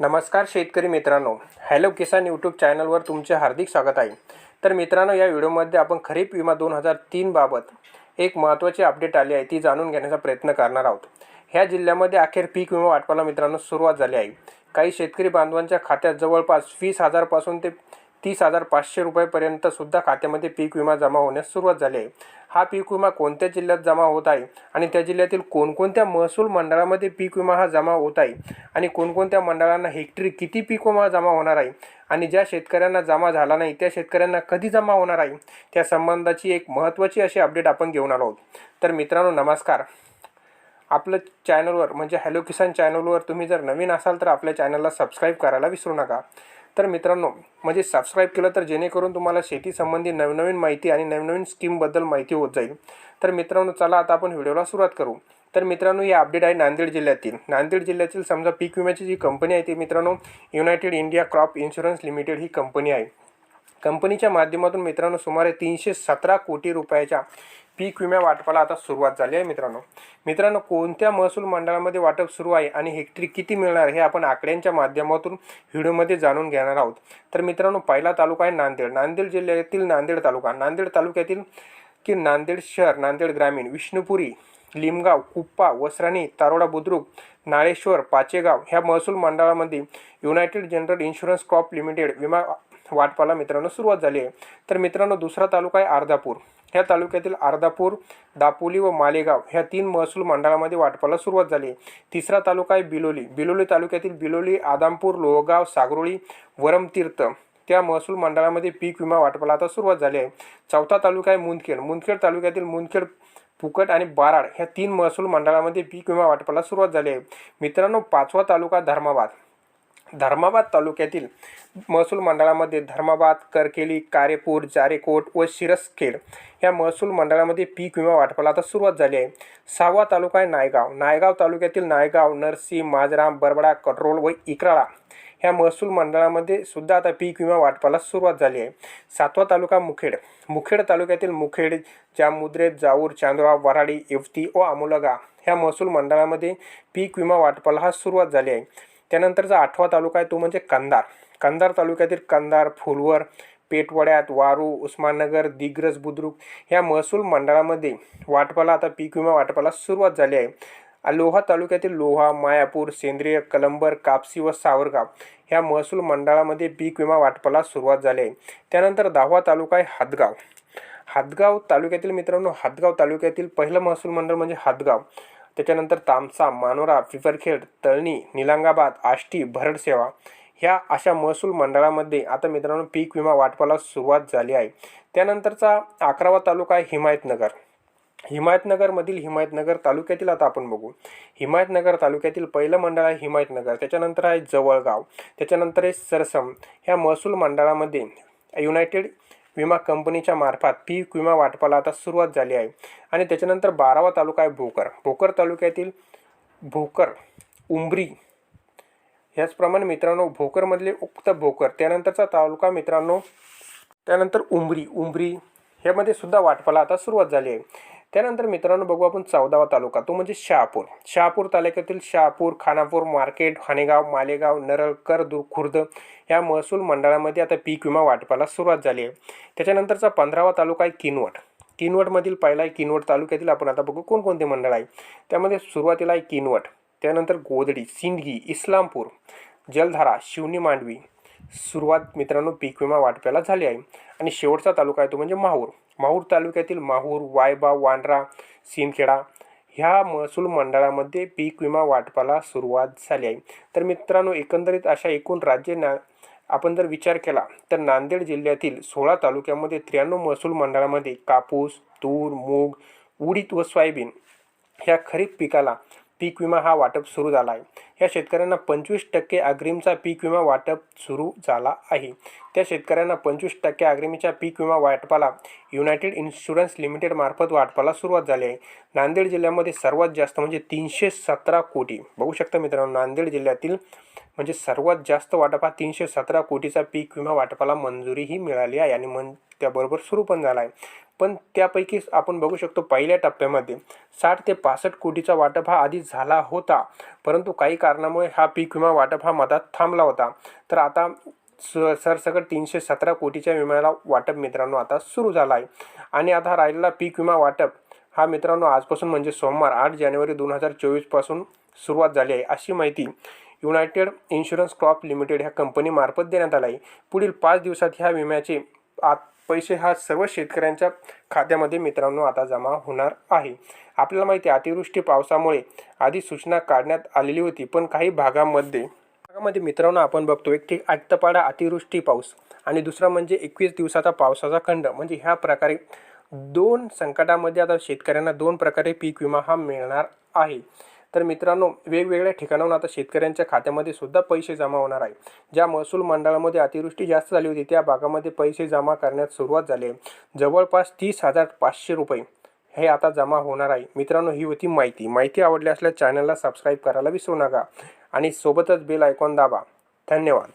नमस्कार शेतकरी मित्रांनो. हॅलो किसान यूट्यूब चॅनलवर तुमचे हार्दिक स्वागत आहे. तर मित्रांनो या व्हिडिओमध्ये आपण खरीप विमा दोन हजार तीनबाबत एक महत्त्वाची अपडेट आली आहे ती जाणून घेण्याचा प्रयत्न करणार आहोत. ह्या जिल्ह्यामध्ये अखेर पीक विमा वाटपाला मित्रांनो सुरुवात झाली आहे. काही शेतकरी बांधवांच्या खात्यात जवळपास वीस हजारपासून ते तीस हजार पाचशे रुपयेपर्यंत सुद्धा खात्यामध्ये पीक विमा जमा होण्यास सुरुवात झाली आहे. हा पीक विमा कोणत्या जिल्ह्यात जमा होत आहे आणि त्या जिल्ह्यातील कोणकोणत्या महसूल मंडळामध्ये पीक विमा हा जमा होत आहे आणि कोणकोणत्या मंडळांना हेक्टरी किती पीक विमा जमा होणार आहे आणि ज्या शेतकऱ्यांना जमा झाला नाही त्या शेतकऱ्यांना कधी जमा होणार आहे त्या संबंधाची एक महत्त्वाची अशी अपडेट आपण घेऊन आलो आहोत. तर मित्रांनो नमस्कार. आपलं चॅनलवर म्हणजे हॅलो किसान चॅनलवर तुम्ही जर नवीन असाल तर आपल्या चॅनलला सबस्क्राईब करायला विसरू नका. तर मित्रांनो म्हणजे सबस्क्राईब केलं तर जेणेकरून तुम्हाला शेतीसंबंधी नवनवीन माहिती आणि नवनवीन स्कीमबद्दल माहिती होत जाईल. तर मित्रांनो चला आता आपण व्हिडिओला सुरुवात करू. तर मित्रांनो ही अपडेट आहे नांदेड जिल्ह्यातील. नांदेड जिल्ह्यातील समजा पीक विम्याची जी कंपनी आहे ती मित्रांनो united India crop insurance limited ही कंपनी आहे. कंपनीच्या माध्यमातून मित्रांनो सुमारे तीनशे सतरा कोटी रुपयाच्या पीक विम्या वाटपाला आता सुरुवात झाली आहे मित्रांनो. मित्रांनो कोणत्या महसूल मंडळामध्ये वाटप सुरू आहे आणि हेक्टरी किती मिळणार हे आपण आकड्यांच्या माध्यमातून व्हिडिओमध्ये जाणून घेणार आहोत. तर मित्रांनो पहिला तालुका आहे नांदेड. नांदेड जिल्ह्यातील नांदेड तालुका. नांदेड तालुक्यातील की नांदेड शहर नांदेड ग्रामीण विष्णुपुरी लिमगाव कुप्पा वसराणी तारोडा बुद्रुक नाळेश्वर पाचेगाव ह्या महसूल मंडळामध्ये united general insurance crop limited विमा वाटपाला मित्रांनो सुरुवात झाली आहे. तर मित्रांनो दुसरा तालुका आहे अर्धापूर. ह्या तालुक्यातील अर्धापूर दापोली व मालेगाव ह्या तीन महसूल मंडळामध्ये वाटपाला सुरुवात झाली तिसरा तालुका आहे बिलोली. बिलोली तालुक्यातील बिलोली आदामपूर लोहगाव सागरोळी वरमतीर्थ त्या महसूल मंडळामध्ये पीक विमा वाटपाला आता सुरुवात झाली आहे. चौथा तालुका आहे मुंदखेड मुंदखेड तालुक्यातील मुंदखेड फुकट आणि बाराड ह्या तीन महसूल मंडळामध्ये पीक विमा वाटपाला सुरुवात झाली आहे. मित्रांनो पाचवा तालुका धर्माबाद. धर्माबाद तालुक्यातील महसूल मंडळामध्ये धर्माबाद करकेली कारेपूर जारेकोट व शिरसखेड या महसूल मंडळामध्ये पीक विमा वाटपाला आता सुरुवात झाली आहे. सहावा तालुका आहे नायगाव. नायगाव तालुक्यातील नायगाव नरसी माजराम बरबडा कटरोल व इकराळा ह्या महसूल मंडळामध्ये सुद्धा आता पीक विमा वाटपाला सुरुवात झाली आहे. सातवा तालुका मुखेड. मुखेड तालुक्यातील मुखेड जामुद्रे जाऊर चांदोरा वराडी येवती व आमोलगा ह्या महसूल मंडळामध्ये पीक विमा वाटपाला हा सुरुवात झाली आहे. त्यानंतरचा आठवा तालुका आहे तो म्हणजे कंधार. कंधार तालुक्यातील कंधार फुलवर पेटवड्यात वारू उस्माननगर दिग्रज बुद्रुक ह्या महसूल मंडळामध्ये वाटपाला आता पीक विमा वाटपाला सुरुवात झाली आहे. लोहा तालुक्यातील लोहा मायापूर सेंद्रिय कलंबर कापसी व सावरगाव ह्या महसूल मंडळामध्ये पीक विमा वाटपाला सुरुवात झाली आहे. त्यानंतर दहावा तालुका आहे हातगाव हातगाव तालुक्यातील मित्रांनो हातगाव तालुक्यातील पहिलं महसूल मंडळ म्हणजे हातगाव त्याच्यानंतर तामसा मानोरा फिफरखेड तळणी निलांगाबाद आष्टी भरडसेवा ह्या अशा महसूल मंडळामध्ये आता मित्रांनो पीक विमा वाटपाला सुरुवात झाली आहे. त्यानंतरचा अकरावा तालुका आहे हिमायतनगर. हिमायतनगरमधील हिमायतनगर तालुक्यातील आता आपण बघू. हिमायतनगर तालुक्यातील पहिलं मंडळ आहे हिमायतनगर. त्याच्यानंतर आहे जवळगाव. त्याच्यानंतर आहे सरसम. ह्या महसूल मंडळामध्ये युनायटेड विमा कंपनीच्या मार्फत पीक विमा वाटपाला आता सुरुवात झाली आहे. आणि त्याच्यानंतर बारावा तालुका आहे भोकर. भोकर तालुक्यातील भोकर उंबरी ह्याचप्रमाणे मित्रांनो भोकरमधले उक्त भोकर त्यानंतरचा तालुका मित्रांनो त्यानंतर उंबरी उंबरी ह्यामध्ये सुद्धा वाटपाला आता सुरुवात झाली आहे. त्यानंतर मित्रांनो बघू आपण चौदावा तालुका तो म्हणजे शहापूर. शहापूर तालुक्यातील शहापूर खानापूर मार्केट हानेगाव मालेगाव नरळकर दु खुर्द या महसूल मंडळामध्ये आता पीक विमा वाटपाला सुरुवात झाली आहे. त्याच्यानंतरचा पंधरावा तालुका आहे किनवट. किनवटमधील पहिला आहे किनवट तालुक्यातील आपण आता बघू कोणकोणते मंडळ आहे. त्यामध्ये सुरुवातीला आहे किनवट त्यानंतर गोदडी सिंदगी इस्लामपूर जलधारा शिवनी मांडवी. सुरुवात मित्रांनो पीक विमा वाटपाला झाली आहे. आणि शेवटचा तालुका आहे तो म्हणजे माहूर. माहूर तालुक्यातील माहूर वायबा वांड्रा सिंदखेडा ह्या महसूल मंडळामध्ये पीक विमा वाटपाला सुरुवात झाली आहे. तर मित्रांनो एकंदरीत अशा एकूण राज्य ना आपण जर विचार केला तर नांदेड जिल्ह्यातील सोळा तालुक्यामध्ये त्र्याण्णव महसूल मंडळामध्ये कापूस तूर मूग उडीद व सोयाबीन ह्या खरीप पिकाला पीक विमा हा वाटप सुरू झाला आहे. या शेतकऱ्यांना पंचवीस टक्के अग्रिमचा पीक विमा वाटप सुरू झाला आहे. त्या शेतकऱ्यांना पंचवीस टक्के अग्रिमीच्या पीक विमा वाटपाला युनायटेड इन्शुरन्स लिमिटेडमार्फत वाटपाला सुरुवात झाली आहे. नांदेड जिल्ह्यामध्ये सर्वात जास्त म्हणजे तीनशे सतरा कोटी. बघू शकता मित्रांनो नांदेड जिल्ह्यातील म्हणजे सर्वात जास्त वाटप हा तीनशे सतरा कोटीचा पीक विमा वाटपाला मंजुरीही मिळाली आहे आणि मन त्याबरोबर सुरू पण झाला आहे. पण त्यापैकी आपण बघू शकतो पहिल्या टप्प्यामध्ये साठ ते पासष्ट कोटीचा वाटप हा आधी झाला होता. परंतु काही कारणामुळे हा पीक विमा वाटप हा मधात थांबला होता. तर आता स सरसकट तीनशे सतरा कोटीच्या विम्याला वाटप मित्रांनो आता सुरू झाला आहे आणि आता राहिलेला पीक विमा वाटप हा मित्रांनो आजपासून म्हणजे सोमवार आठ जानेवारी दोन हजार चोवीसपासून सुरुवात झाली आहे अशी माहिती युनायटेड इन्शुरन्स क्रॉप लिमिटेड ह्या कंपनीमार्फत देण्यात आला आहे. पुढील पाच दिवसात ह्या विम्याचे आत पैसे हा सर्व शेतकऱ्यांच्या खात्यामध्ये मित्रांनो आता जमा होणार आहे. आपल्याला माहिती आहे अतिवृष्टी पावसामुळे आधी सूचना काढण्यात आलेली होती पण काही भागामध्ये भागामध्ये मित्रांनो आपण बघतो एक ठीक आटपाडा अतिवृष्टी पाऊस आणि दुसरा म्हणजे एकवीस दिवसाचा पावसाचा खंड. म्हणजे ह्या प्रकारे दोन संकटामध्ये आता शेतकऱ्यांना दोन प्रकारे पीक विमा हा मिळणार आहे. तर मित्रांनो वेगवेगळ्या ठिकाणाहून आता शेतकऱ्यांच्या खात्यामध्ये सुद्धा पैसे जमा होणार आहे. ज्या महसूल मंडळामध्ये अतिवृष्टी जास्त झाली होती त्या भागामध्ये पैसे जमा करण्यात सुरुवात झाली आहे. जवळपास तीस हजार पाचशे रुपये हे आता जमा होणार आहे. मित्रांनो ही होती माहिती. माहिती आवडली असल्यास चॅनलला सबस्क्राईब करायला विसरू नका. आणि सोबतच बेल आयकॉन दाबा. धन्यवाद.